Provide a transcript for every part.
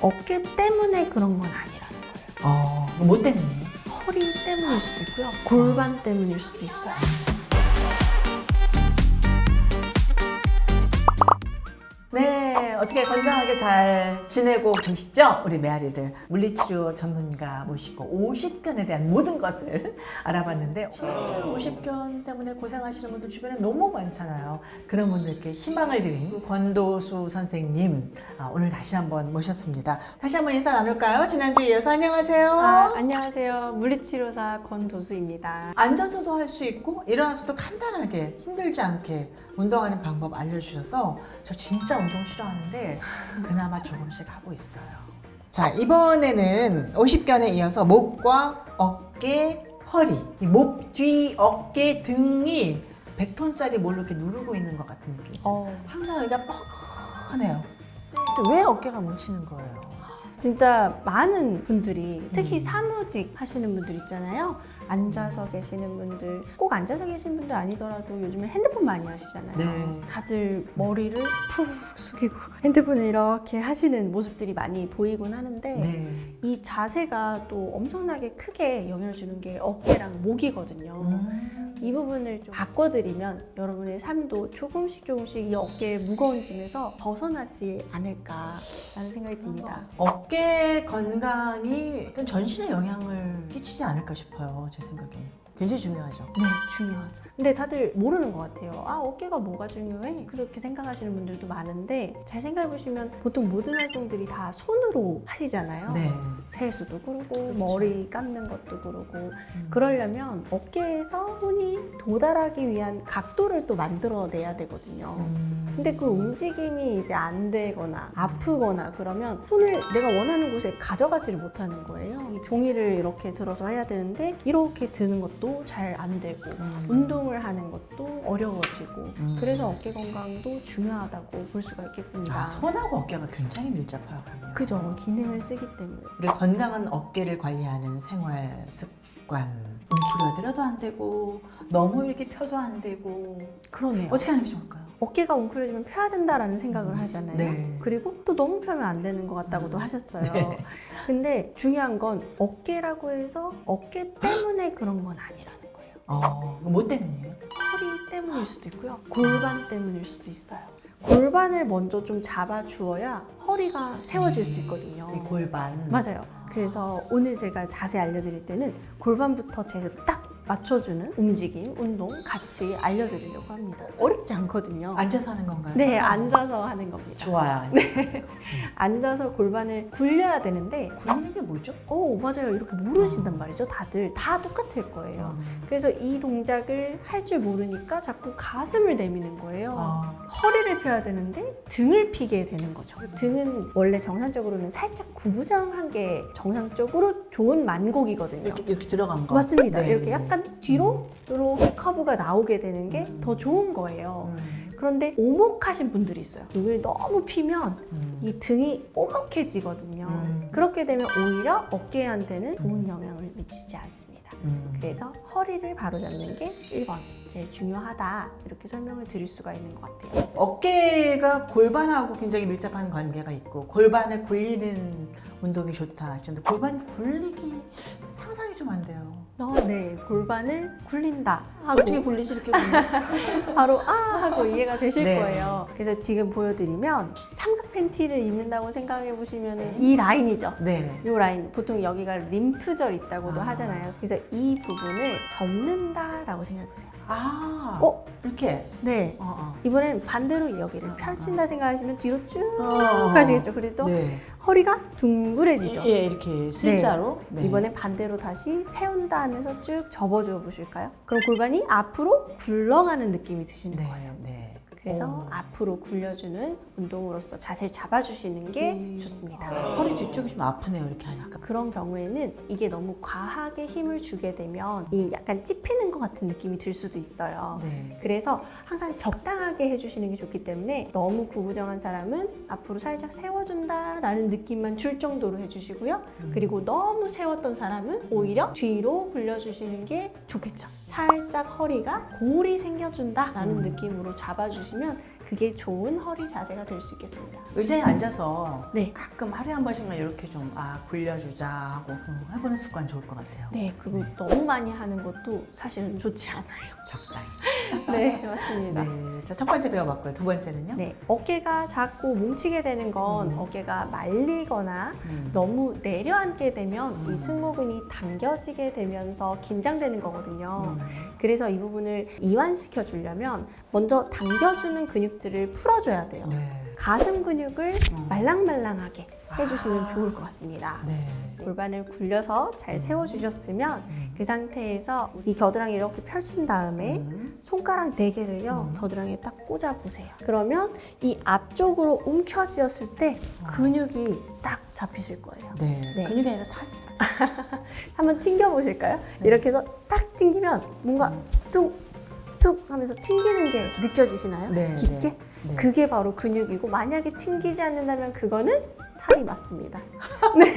어깨 때문에 그런 건 아니라는 거예요. 어, 뭐 때문에? 허리 때문일 수도 있고요. 골반 때문일 수도 있어요. 네, 어떻게 건강하게 잘 지내고 계시죠? 우리 메아리들 물리치료 전문가 모시고 50견에 대한 모든 것을 알아봤는데 진짜 50견 때문에 고생하시는 분들 주변에 너무 많잖아요. 그런 분들께 희망을 드린 권도수 선생님 아, 오늘 다시 한번 모셨습니다. 다시 한번 인사 나눌까요? 지난주에 이어서 안녕하세요. 아, 안녕하세요. 물리치료사 권도수입니다. 앉아서도 할 수 있고 일어나서도 간단하게 힘들지 않게 운동하는 방법 알려주셔서 저 진짜 운동 싫어하는 데 그나마 조금씩 하고 있어요. 자 이번에는 50견에 이어서 목과 어깨, 허리, 이 목 뒤, 어깨, 등이 100톤짜리 뭘 이렇게 누르고 있는 것 같은 느낌이죠. 어, 항상 여기가 뻐근해요. 근데 왜 어깨가 뭉치는 거예요? 진짜 많은 분들이 특히 음. 사무직 하시는 분들 있잖아요. 앉아서 계시는 분들, 꼭 앉아서 계시는 분들 아니더라도 요즘에 핸드폰 많이 하시잖아요. 네. 다들 머리를 푹 숙이고 핸드폰을 이렇게 하시는 모습들이 많이 보이곤 하는데 네. 이 자세가 또 엄청나게 크게 영향을 주는 게 어깨랑 목이거든요. 음. 이 부분을 좀 바꿔드리면 여러분의 삶도 조금씩 조금씩 이 어깨의 무거워짐에서 벗어나지 않을까라는 생각이 듭니다. 어깨 건강이 어떤 전신에 영향을 끼치지 않을까 싶어요. 제 생각에. 굉장히 중요하죠. 네, 중요하죠. 근데 다들 모르는 것 같아요. 아, 어깨가 뭐가 중요해? 그렇게 생각하시는 분들도 많은데 잘 생각해 보시면 보통 모든 활동들이 다 손으로 하시잖아요. 네. 세수도 그러고 그렇죠. 머리 감는 것도 그러고 음. 그러려면 어깨에서 손이 도달하기 위한 각도를 또 만들어내야 되거든요. 음. 근데 그 움직임이 이제 안 되거나 아프거나 그러면 손을 내가 원하는 곳에 가져가지를 못하는 거예요. 이 종이를 이렇게 들어서 해야 되는데 이렇게 드는 것도 잘 안 되고 음. 운동을 하는 것도 어려워지고 음. 그래서 어깨 건강도 중요하다고 볼 수가 있겠습니다. 아, 손하고 어깨가 굉장히. 그러면. 그죠 기능을 쓰기 때문에 우리 건강한 어깨를 관리하는 생활 습관. 웅크려드려도 안 되고 너무 이렇게 펴도 안 되고 그러네요. 어떻게 하는 게 좋을까요? 어깨가 웅크려지면 펴야 된다라는 생각을 하잖아요. 네. 그리고 또 너무 펴면 안 되는 것 같다고도 음. 하셨어요. 네. 근데 중요한 건 어깨라고 해서 어깨 때문에 그런 건 아니라는 거예요. 어, 뭐 때문이에요? 허리 때문일 수도 있고요. 골반 때문일 수도 있어요. 골반을 먼저 좀 잡아주어야 허리가 세워질 수 있거든요. 이 골반. 맞아요. 그래서 오늘 제가 자세 알려드릴 때는 골반부터 제대로 딱 맞춰주는 움직임, 운동 같이 알려드리려고 합니다. 어렵지 않거든요. 앉아서 하는 건가요? 네, 서서? 앉아서 하는 겁니다. 좋아요. 네. 앉아서. 앉아서 골반을 굴려야 되는데, 굴리는 게 뭐죠? 오, 맞아요. 이렇게 모르신단 말이죠. 다들 다 똑같을 거예요. 음. 그래서 이 동작을 할 줄 모르니까 자꾸 가슴을 내미는 거예요. 아, 허리를 펴야 되는데 등을 피게 되는 거죠. 등은 원래 정상적으로는 살짝 구부정한 게 정상적으로 좋은 만곡이거든요. 이렇게, 이렇게 들어간 거. 맞습니다. 네, 이렇게 네. 약간 뒤로 이렇게 커브가 나오게 되는 게 음. 더 좋은 거예요. 음. 그런데 오목하신 분들이 있어요. 여기를 너무 피면 음. 이 등이 오목해지거든요. 음. 그렇게 되면 오히려 어깨한테는 좋은 영향을 미치지 않습니다. 음. 그래서 허리를 바로 잡는 게 1번 제일 중요하다 이렇게 설명을 드릴 수가 있는 것 같아요. 어깨가 골반하고 굉장히 밀접한 관계가 있고 골반을 굴리는 운동이 좋다 하셨는데 골반 굴리기 상상이 좀 안 돼요. 어, 네, 골반을 굴린다 하고 어떻게 굴리지 이렇게 굴리면 바로 아 하고 이해가 되실 네. 거예요. 그래서 지금 보여드리면 삼각 팬티를 입는다고 생각해 보시면 이 라인이죠. 네. 이 라인 보통 여기가 림프절 있다고도 아. 하잖아요. 그래서 이 부분을 접는다라고 생각해 보세요. 아, 어? 이렇게. 네. 어, 어. 이번엔 반대로 여기를 펼친다 생각하시면 뒤로 쭉 어. 가시겠죠. 그래도 네. 허리가 둥그레지죠. 예, 이렇게 C자로. 네. 이번엔 반대로 다시 세운다 하면서 쭉 접어줘 보실까요? 그럼 골반이 앞으로 굴러가는 느낌이 드시는 네, 거예요. 네. 그래서 오. 앞으로 굴려주는 운동으로서 자세를 잡아주시는 게 음. 좋습니다. 허리 뒤쪽이 좀 아프네요, 이렇게 하니까. 그런 경우에는 이게 너무 과하게 힘을 주게 되면 이 약간 찝히는 것 같은 느낌이 들 수도 있어요. 네. 그래서 항상 적당하게 해주시는 게 좋기 때문에 너무 구부정한 사람은 앞으로 살짝 세워준다라는 느낌만 줄 정도로 해주시고요. 음. 그리고 너무 세웠던 사람은 오히려 뒤로 굴려주시는 게 좋겠죠. 살짝 허리가 골이 생겨준다라는 음. 느낌으로 잡아주시면 그게 좋은 허리 자세가 될 수 있겠습니다. 의자에 앉아서 네. 가끔 하루에 한 번씩만 이렇게 좀 아 굴려주자 하고 음, 해보는 습관 좋을 것 같아요. 네, 그리고 너무 많이 하는 것도 사실은 좋지 않아요. 적당히. 네, 맞습니다. 네, 자 첫 번째 배워봤고요. 두 번째는요? 네, 어깨가 자꾸 뭉치게 되는 건 음. 어깨가 말리거나 음. 너무 내려앉게 되면 음. 이 승모근이 당겨지게 되면서 긴장되는 거거든요. 음. 그래서 이 부분을 이완시켜 주려면 먼저 당겨주는 근육들을 풀어줘야 돼요. 네. 가슴 근육을 음. 말랑말랑하게 해주시면 아. 좋을 것 같습니다. 네. 골반을 굴려서 잘 음. 세워주셨으면 음. 그 상태에서 이 겨드랑이 이렇게 펼친 다음에 음. 손가락 네 개를요 음. 겨드랑이에 딱 꽂아 보세요. 그러면 이 앞쪽으로 움켜쥐었을 때 아. 근육이 딱 잡히실 거예요. 네. 네. 근육이 아니라 살이. 한번 튕겨 보실까요? 네. 이렇게 해서 딱 튕기면 뭔가 음. 뚝뚝 하면서 튕기는 게 느껴지시나요? 네, 깊게? 네. 그게 바로 근육이고 만약에 튕기지 않는다면 그거는 살이 맞습니다. 네.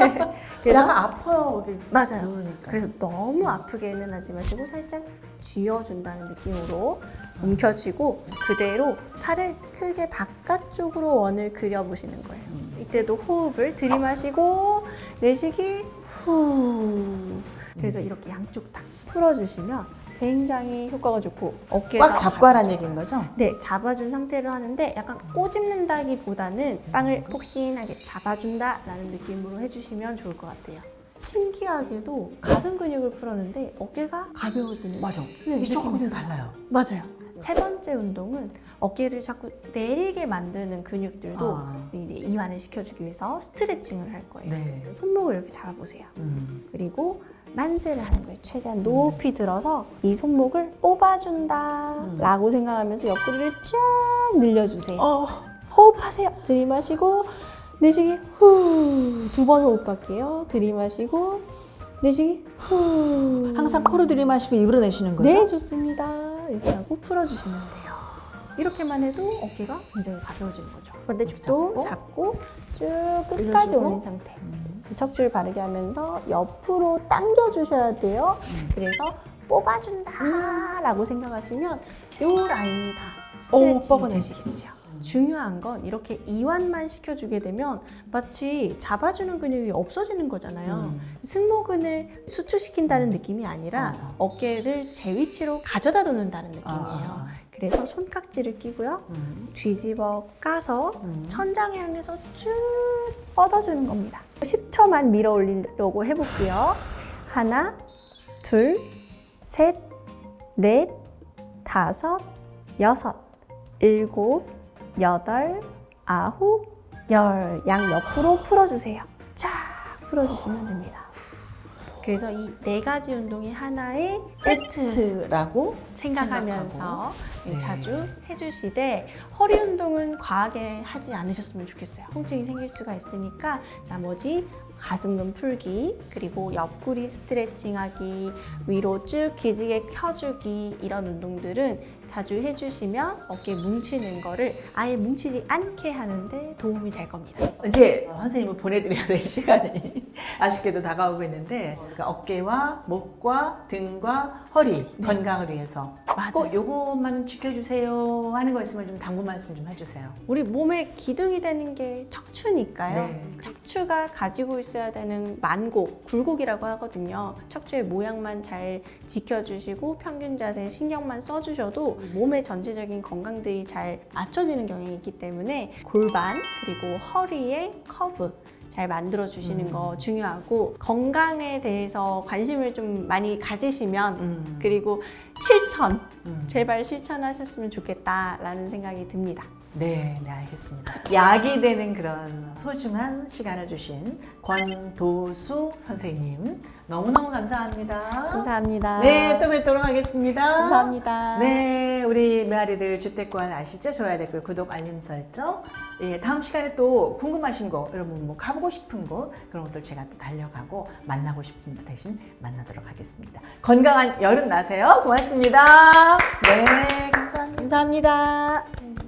그래서 약간 아파요. 맞아요. 누우니까. 그래서 너무 아프게는 하지 마시고 살짝 쥐어준다는 느낌으로 움켜쥐고 그대로 팔을 크게 바깥쪽으로 원을 그려보시는 거예요. 음. 이때도 호흡을 들이마시고 내쉬기 후. 그래서 음. 이렇게 양쪽 다 풀어주시면 굉장히 효과가 좋고 어깨가 꽉 잡고 하라는. 얘기인 거죠? 네, 잡아준 상태로 하는데 약간 꼬집는다기보다는 빵을 폭신하게 잡아준다라는 느낌으로 해주시면 좋을 것 같아요. 신기하게도 가슴 근육을 풀었는데 어깨가 가벼워지는 맞아. 네, 이게 조금 좀 달라요. 맞아요. 세 번째 운동은 어깨를 자꾸 내리게 만드는 근육들도 아. 이제 이완을 시켜주기 위해서 스트레칭을 할 거예요. 네. 손목을 이렇게 잡아보세요. 음. 그리고 만세를 하는 거예요. 최대한 높이 들어서 이 손목을 뽑아준다 음. 라고 생각하면서 옆구리를 쫙 늘려주세요. 어. 호흡하세요. 들이마시고 내쉬기 후. 두 번 호흡할게요. 들이마시고 내쉬기 후. 항상 코로 들이마시고 입으로 내쉬는 거죠? 네, 좋습니다. 이렇게 하고 풀어주시면 돼요. 이렇게만 해도 어깨가 굉장히 가벼워지는 거죠. 반대쪽도 잡고, 잡고 쭉 끝까지 올려주고. 올린 상태. 음. 척추를 바르게 하면서 옆으로 당겨주셔야 돼요. 음. 그래서 뽑아준다 라고 생각하시면 이 라인이 다 오, 스트레칭이 뻐근해. 되시겠죠. 중요한 건 이렇게 이완만 시켜주게 되면 마치 잡아주는 근육이 없어지는 거잖아요. 음. 승모근을 수축시킨다는 느낌이 아니라 어. 어깨를 제 위치로 가져다 놓는다는 느낌이에요. 아. 그래서 손깍지를 끼고요. 음. 뒤집어 까서 음. 천장에 향해서 쭉 뻗어주는 겁니다. 10초만 밀어 올리려고 해볼게요. 하나, 둘, 셋, 넷, 다섯, 여섯, 일곱, 여덟, 아홉, 열. 양 옆으로 풀어주세요. 쫙 풀어주시면 됩니다. 그래서 이 네 가지 운동이 하나의 세트 세트라고 생각하면서 생각하고. 네. 자주 해주시되 허리 운동은 과하게 하지 않으셨으면 좋겠어요. 통증이 생길 수가 있으니까 나머지 가슴근 풀기 그리고 옆구리 스트레칭하기 위로 쭉 기지개 켜주기 이런 운동들은 자주 해주시면 어깨 뭉치는 거를 아예 뭉치지 않게 하는데 도움이 될 겁니다. 이제 선생님을 보내드려야 될 시간이 아쉽게도 다가오고 있는데 그러니까 어깨와 목과 등과 허리 건강을 위해서 맞아요. 꼭 요것만은 지켜주세요 하는 거 있으면 좀 당부 말씀 좀 해주세요. 우리 몸의 기둥이 되는 게 척추니까요. 네. 척추가 가지고 있어야 되는 만곡, 굴곡이라고 하거든요. 척추의 모양만 잘 지켜주시고 평균 자세 신경만 써주셔도 몸의 전체적인 건강들이 잘 맞춰지는 경향이 있기 때문에 골반 그리고 허리의 커브 잘 만들어 주시는 음. 거 중요하고 건강에 대해서 관심을 좀 많이 가지시면 음. 그리고 실천 음. 제발 실천하셨으면 좋겠다라는 생각이 듭니다. 네, 네, 알겠습니다. 약이 되는 그런 소중한 시간을 주신 권도수 선생님 너무너무 감사합니다. 감사합니다. 네, 또 뵙도록 하겠습니다. 감사합니다. 네, 우리 메아리들 주택관 아시죠? 좋아요, 댓글, 구독, 알림 설정. 예, 다음 시간에 또 궁금하신 거, 여러분 뭐 가보고 싶은 곳 그런 것들 제가 또 달려가고 만나고 싶은 분 대신 만나도록 하겠습니다. 건강한 여름 나세요. 고맙습니다. 네, 감사합니다. 감사합니다.